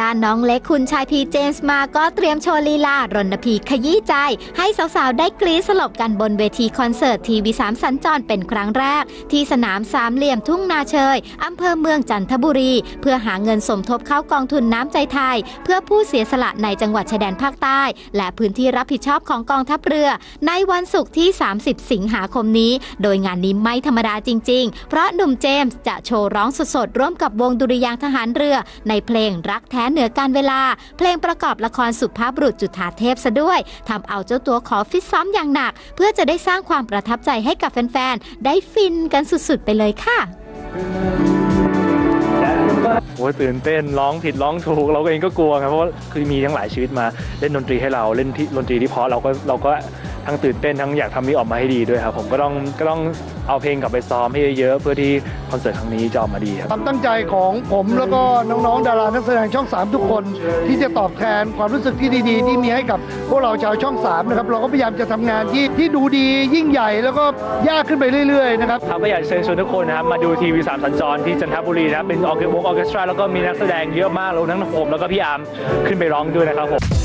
ด้านน้องเล็กคุณชายพีเจมส์มาก็เตรียมโชว์ลีลารณพีขยี้ใจ ให้สาวๆ ได้กรี๊ดสลบกันบนเวทีคอนเสิร์ตทีวีสามสัญจรเป็นครั้งแรก ที่สนามสามเหลี่ยมทุ่งนาเชยอำเภอเมืองจันทบุรี เพื่อหาเงินสมทบเข้ากองทุนน้ำใจไทย เพื่อผู้เสียสละในจังหวัดชายแดนภาคใต้ และพื้นที่รับผิดชอบของกองทัพเรือ ในวันศุกร์ที่ 30 สิงหาคมนี้ โดยงานนี้ไม่ธรรมดาจริง ๆ เพราะหนุ่มเจมส์จะโชว์ร้องสดๆร่วมกับวงดุริยางทหารเรือ ในเพลงรักแท้เหนือการเวลา เพลงประกอบละครสุภาพบุรุษจุฑาเทพซะด้วยทำเอาเจ้าตัวขอฟิตซ้อมอย่างหนัก เพื่อจะได้สร้างความประทับใจให้กับแฟนๆ ได้ฟินกันสุดๆ ไปเลยค่ะโอ้ยตื่นเต้นร้องผิดร้องถูกเราเองก็กลัวครับเพราะว่าคือมีทั้งหลายชีวิตมาเล่นดนตรีให้เราเล่นที่ดนตรีที่เพราะเราก็เราก็ ทั้งตื่นเต้นทั้งอยากทำนี้ออกมาให้ดีด้วยครับผมก็ต้องก็ต้องเอาเพลงกลับไปซ้อมให้เยอะๆเพื่อที่คอนเสิร์ตครั้งนี้จะออกมาดีครับ ความตั้งใจของผมแล้วก็น้องๆ ดารานักแสดงช่อง 3 ทุกคน ที่จะตอบแทนความรู้สึกที่ดีๆ ที่มีให้กับพวกเราชาวช่อง 3 นะครับ เราก็พยายามจะทำงานที่ที่ดูดียิ่งใหญ่แล้วก็ยากขึ้นไปเรื่อยๆนะครับ ครับก็อยากเชิญชวนทุกคนนะครับมาดูทีวีสามสัญจรที่จันทบุรีนะครับเป็นออร์เกวงออร์เคสตราแล้วก็มีนักแสดงเยอะมากรวมทั้งผมแล้วก็พี่อาร์มขึ้นไปร้องด้วยนะครับผม